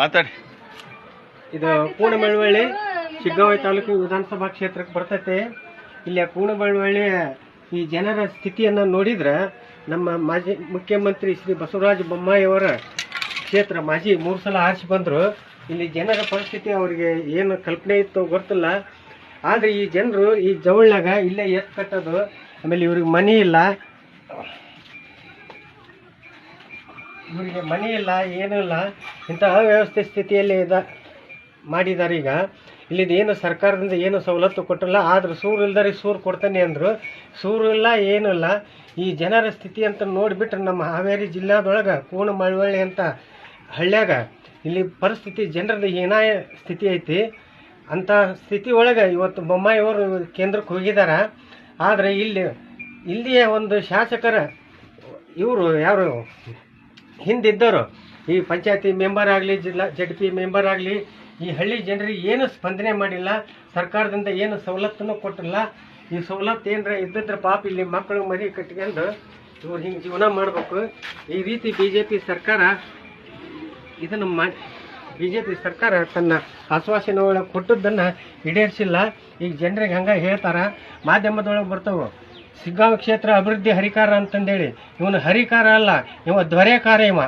ಮಾತಾಡಿ. ಇದು ಕೂಣಬೆಳವಳ್ಳಿ ಶಿಗ್ಗಾಂವಿ ತಾಲೂಕು ವಿಧಾನಸಭಾ ಕ್ಷೇತ್ರಕ್ಕೆ ಬರ್ತೈತೆ. ಇಲ್ಲಿ ಕೂಣಬೆಳವಳ್ಳಿ ಈ ಜನರ ಸ್ಥಿತಿಯನ್ನು ನೋಡಿದ್ರೆ ನಮ್ಮ ಮಾಜಿ ಮುಖ್ಯಮಂತ್ರಿ ಶ್ರೀ ಬಸವರಾಜ ಬೊಮ್ಮಾಯಿಯವರ ಕ್ಷೇತ್ರ ಮಾಜಿ ಮೂರು ಸಲ ಆರಿಸಿ ಬಂದರು. ಇಲ್ಲಿ ಜನರ ಪರಿಸ್ಥಿತಿ ಅವರಿಗೆ ಏನು ಕಲ್ಪನೆ ಇತ್ತು ಗೊತ್ತಿಲ್ಲ. ಆದರೆ ಈ ಜನರು ಈ ಜವಳ್ನಾಗ ಇಲ್ಲೇ ಎತ್ತು ಕಟ್ಟೋದು ಆಮೇಲೆ ಇವ್ರಿಗೆ ಮನೆ ಇಲ್ಲ. ಇವರಿಗೆ ಮನೆ ಇಲ್ಲ, ಏನು ಇಲ್ಲ, ಇಂತಹ ಅವ್ಯವಸ್ಥೆ ಸ್ಥಿತಿಯಲ್ಲಿ ಇದ ಮಾಡಿದ್ದಾರೆ ಈಗ. ಇಲ್ಲಿದು ಏನು ಸರ್ಕಾರದಿಂದ ಏನು ಸವಲತ್ತು ಕೊಟ್ಟಿಲ್ಲ, ಆದ್ರೆ ಸೂರು ಇಲ್ದಾರೆ ಸೂರು ಕೊಡ್ತಾನೆ ಅಂದರು. ಸೂರು ಇಲ್ಲ, ಏನೂ ಇಲ್ಲ. ಈ ಜನರ ಸ್ಥಿತಿ ಅಂತ ನೋಡಿಬಿಟ್ರೆ ನಮ್ಮ ಹಾವೇರಿ ಜಿಲ್ಲಾದೊಳಗೆ ಕೂಣ ಮಳವಳ್ಳಿ ಅಂತ ಹಳ್ಳ್ಯಾಗ ಇಲ್ಲಿ ಪರಿಸ್ಥಿತಿ ಜನರದ ಹೀನಾಯ ಸ್ಥಿತಿ ಐತಿ. ಅಂಥ ಸ್ಥಿತಿ ಒಳಗೆ ಇವತ್ತು ಬೊಮ್ಮಾಯಿಯವರು ಕೇಂದ್ರಕ್ಕೆ ಹೋಗಿದ್ದಾರೆ ಆದರೆ ಇಲ್ಲಿ, ಇಲ್ಲಿಯ ಒಂದು ಶಾಸಕರ ಇವರು ಯಾರು? ಹಿಂದಿದ್ದವರು ಈ ಪಂಚಾಯತಿ ಮೆಂಬರ್ ಆಗಲಿ, ಜಿಲ್ಲಾ ಜಡ್ ಪಿ ಮೆಂಬರ್ ಆಗಲಿ, ಈ ಹಳ್ಳಿ ಜನರಿಗೆ ಏನು ಸ್ಪಂದನೆ ಮಾಡಿಲ್ಲ, ಸರ್ಕಾರದಿಂದ ಏನು ಸವಲತ್ತನ್ನು ಕೊಟ್ಟಿಲ್ಲ. ಈ ಸವಲತ್ತು ಏನರ ಇದ್ದಿದ್ರೆ ಪಾಪ ಇಲ್ಲಿ ಮಕ್ಕಳು ಮರಿ ಕಟ್ಕೊಂಡು ಇವ್ರು ಹಿಂಗೆ ಜೀವನ ಮಾಡಬೇಕು. ಈ ರೀತಿ ಬಿ ಜೆ ಪಿ ಸರ್ಕಾರ ಇದನ್ನು ಮಾಡಿ ಬಿ ಜೆ ಪಿ ಸರ್ಕಾರ ತನ್ನ ಆಶ್ವಾಸನೆ ಒಳಗೆ ಕೊಟ್ಟದ್ದನ್ನು ಈಡೇರಿಸಿಲ್ಲ. ಈಗ ಜನರಿಗೆ ಹಂಗೆ ಹೇಳ್ತಾರೆ, ಮಾಧ್ಯಮದೊಳಗೆ ಬರ್ತಾವೆ. ಸಿಗ್ಗಾಂವ್ ಕ್ಷೇತ್ರ ಅಭಿವೃದ್ಧಿ ಹರಿಕಾರ ಅಂತಂದೇಳಿ. ಇವನು ಹರಿಕಾರ ಅಲ್ಲ ಇವ ಧ್ವರೆಕಾರ ಇವ.